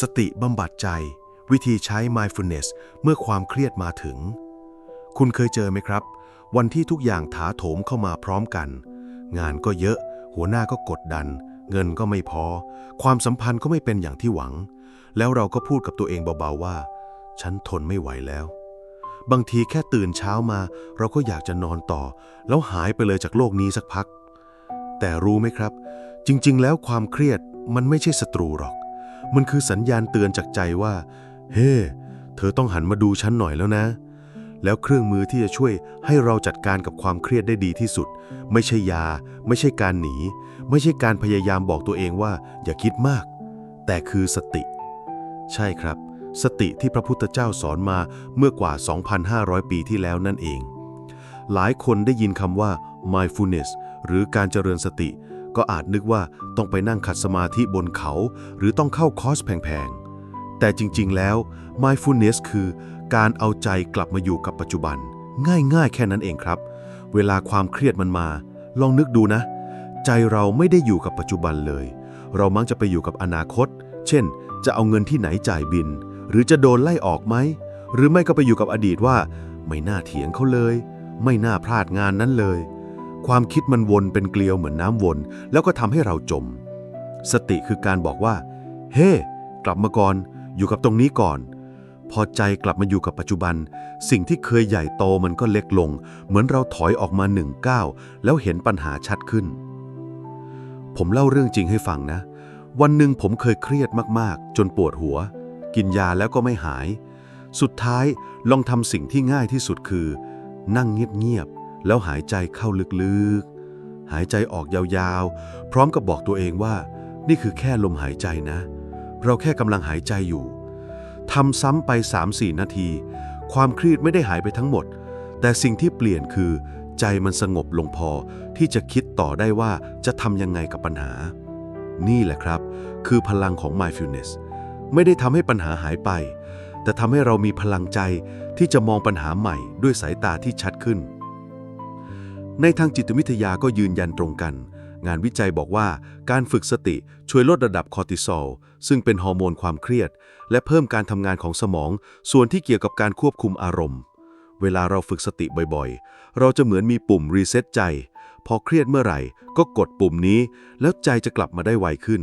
สติบำบัดใจ วิธีใช้ mindfulness เมื่อความเครียดมาถึง คุณเคยเจอไหมครับ วันที่ทุกอย่างถาโถมเข้ามาพร้อมกัน งานก็เยอะ หัวหน้าก็กดดัน เงินก็ไม่พอ ความสัมพันธ์ก็ไม่เป็นอย่างที่หวัง แล้วเราก็พูดกับตัวเองเบาๆว่า ฉันทนไม่ไหวแล้ว บางทีแค่ตื่นเช้ามา เราก็อยากจะนอนต่อ แล้วหายไปเลยจากโลกนี้สักพัก แต่รู้ไหมครับ จริง ๆ แล้วความเครียดมันไม่ใช่ศัตรูหรอก มันคือสัญญาณเตือนจากใจว่า เฮ้เธอต้องหันมาดูฉันหน่อยแล้วนะ แล้วเครื่องมือที่จะช่วยให้เราจัดการกับความเครียดได้ดีที่สุด ไม่ใช่ยา ไม่ใช่การหนี ไม่ใช่การพยายามบอกตัวเองว่า อย่าคิดมาก แต่คือสติ ใช่ครับ สติที่พระพุทธเจ้าสอนมาเมื่อกว่า 2,500 ปีที่แล้วนั่นเอง หลายคนได้ยินคำว่า mindfulness หรือการเจริญสติ ก็อาจนึกว่าต้องไปนั่งขัดสมาธิบนเขา หรือต้องเข้าคอร์สแพงๆ แต่จริงๆแล้ว mindfulness คือการเอาใจกลับมาอยู่กับปัจจุบัน ง่ายๆ แค่นั้นเองครับ เวลาความเครียดมันมา ลองนึกดูนะ ใจเราไม่ได้อยู่กับปัจจุบันเลย เรามักจะไปอยู่กับอนาคต เช่น จะเอาเงินที่ไหนจ่ายบิน หรือจะโดนไล่ออกไหม หรือไม่ก็ไปอยู่กับอดีตว่า ไม่น่าเถียงเขาเลย ไม่น่าพลาดงานนั้นเลย ความคิดมันวนเป็นเกลียวเหมือนน้ำวน แล้วก็ทำให้เราจม สติคือการบอกว่า เฮ้กลับมาก่อน อยู่กับตรงนี้ก่อน พอใจกลับมาอยู่กับปัจจุบัน สิ่งที่เคยใหญ่โตมันก็เล็กลง เหมือนเราถอยออกมาหนึ่งก้าวแล้วเห็นปัญหาชัดขึ้น ผมเล่าเรื่องจริงให้ฟังนะ วันหนึ่งผมเคยเครียดมากๆ จนปวดหัว กินยาแล้วก็ไม่หาย สุดท้ายลองทำสิ่งที่ง่ายที่สุดคือ นั่งเงียบๆ แล้วหายใจเข้าลึกๆ หายใจออกยาวๆ พร้อมกับบอกตัวเองว่า นี่คือแค่ลมหายใจนะ เราแค่กำลังหายใจอยู่ทำซ้ำไป 3-4 นาที ความเครียดไม่ได้หายไปทั้งหมด แต่สิ่งที่เปลี่ยนคือ ใจมันสงบลงพอที่จะคิดต่อได้ว่าจะทำยังไงกับปัญหา นี่แหละครับ คือพลังของ mindfulness ไม่ได้ทำให้ปัญหาหายไป แต่ทำให้เรามีพลังใจที่จะมองปัญหาใหม่ด้วยสายตาที่ชัดขึ้น ในทางจิตวิทยาก็ยืนยันตรงกัน งานวิจัยบอกว่าการฝึกสติช่วยลดระดับคอร์ติซอลซึ่งเป็นฮอร์โมนความเครียด และเพิ่มการทำงานของสมอง ส่วนที่เกี่ยวกับการควบคุมอารมณ์ เวลาเราฝึกสติบ่อยๆ เราจะเหมือนมีปุ่มรีเซ็ตใจ พอเครียดเมื่อไหร่ ก็กดปุ่มนี้ แล้วใจจะกลับมาได้ไวขึ้น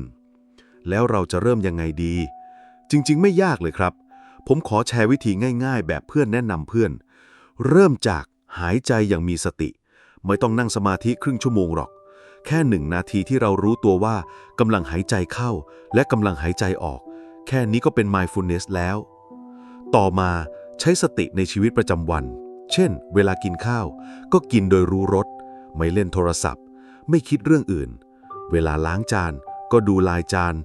แล้วเราจะเริ่มยังไงดี จริงๆ ไม่ยากเลยครับ ผมขอแชร์วิธีง่าย ๆ แบบเพื่อนแนะนำเพื่อน เริ่มจากหายใจอย่างมีสติ ไม่ต้องนั่งสมาธิครึ่งชั่วโมงหรอก แค่หนึ่งนาทีที่เรารู้ตัวว่ากำลังหายใจเข้า และกำลังหายใจออก แค่นี้ก็เป็น mindfulness แล้ว ต่อมาใช้สติในชีวิตประจำวัน เช่น เวลากินข้าว ก็กินโดยรู้รส ไม่เล่นโทรศัพท์ ไม่คิดเรื่องอื่น เวลาล้างจาน ก็ดูลายจาน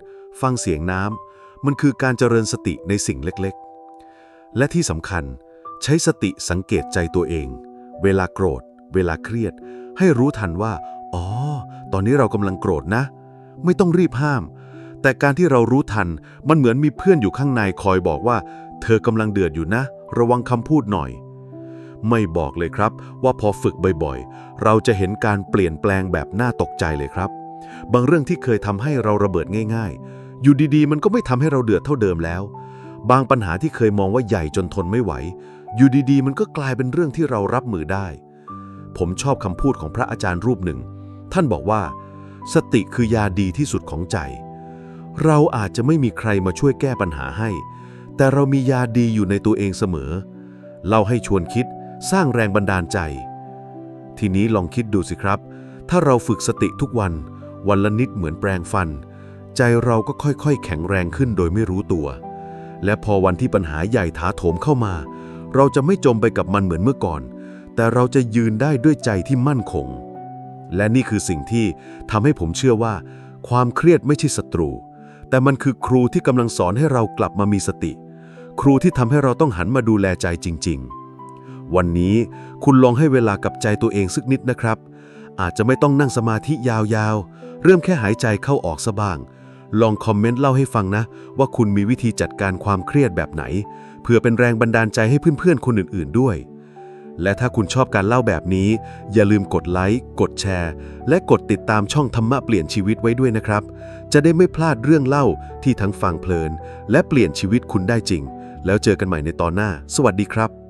ฟังเสียงน้ำ มันคือการเจริญสติในสิ่งเล็กๆ และที่สำคัญ ใช้สติสังเกตใจตัวเอง เวลาโกรธ เวลาเครียด ให้รู้ทันว่า อ๋อ ตอนนี้เรากำลังโกรธนะ ไม่ต้องรีบห้าม แต่การที่เรารู้ทันมันเหมือนมีเพื่อนอยู่ข้างในคอยบอกว่า เธอกำลังเดือดอยู่นะ ระวังคำพูดหน่อย ไม่บอกเลยครับ ว่าพอฝึกบ่อยๆ เราจะเห็นการเปลี่ยนแปลงแบบน่าตกใจเลยครับ บางเรื่องที่เคยทำให้เราระเบิดง่าย ๆ อยู่ดีๆ มันก็ไม่ทำให้เราเดือดเท่าเดิมแล้ว บางปัญหาที่เคยมองว่าใหญ่จนทนไม่ไหวอยู่ดีๆ มันก็กลายเป็นเรื่องที่เรารับมือได้ ผมชอบคำพูดของพระอาจารย์รูปหนึ่ง ท่านบอกว่า สติคือยาดีที่สุดของใจ เราอาจจะไม่มีใครมาช่วยแก้ปัญหาให้ แต่เรามียาดีอยู่ในตัวเองเสมอเราให้ชวนคิดสร้างแรงบันดาลใจ ทีนี้ลองคิดดูสิครับ ถ้าเราฝึกสติทุกวัน วันละนิดเหมือนแปรงฟัน ใจเราก็ค่อยๆ แข็งแรงขึ้นโดยไม่รู้ตัว และพอวันที่ปัญหาใหญ่ถาโถมเข้ามา เราจะไม่จมไปกับมันเหมือนเมื่อก่อน แต่เราจะยืนได้ด้วยใจที่มั่นคง และนี่คือสิ่งที่ทำให้ผมเชื่อว่า ความเครียดไม่ใช่ศัตรู แต่มันคือครูที่กำลังสอนให้เรากลับมามีสติ ครูที่ทำให้เราต้องหันมาดูแลใจจริง ๆ วันนี้คุณลองให้เวลากับใจตัวเองสักนิดนะครับ อาจจะไม่ต้องนั่งสมาธิยาวๆ เริ่มแค่หายใจเข้าออกซะบ้าง ลองคอมเมนต์เล่าให้ฟังนะ ว่าคุณมีวิธีจัดการความเครียดแบบไหน เพื่อเป็นแรงบันดาลใจให้เพื่อนๆ คนอื่น ๆด้วย และถ้าคุณชอบการเล่าแบบนี้ อย่าลืมกดไลค์ กดแชร์ และกดติดตามช่องธรรมะเปลี่ยนชีวิตไว้ด้วยนะครับ จะได้ไม่พลาดเรื่องเล่าที่ทั้งฟังเพลิน และเปลี่ยนชีวิตคุณได้จริง แล้วเจอกันใหม่ในตอนหน้า สวัสดีครับ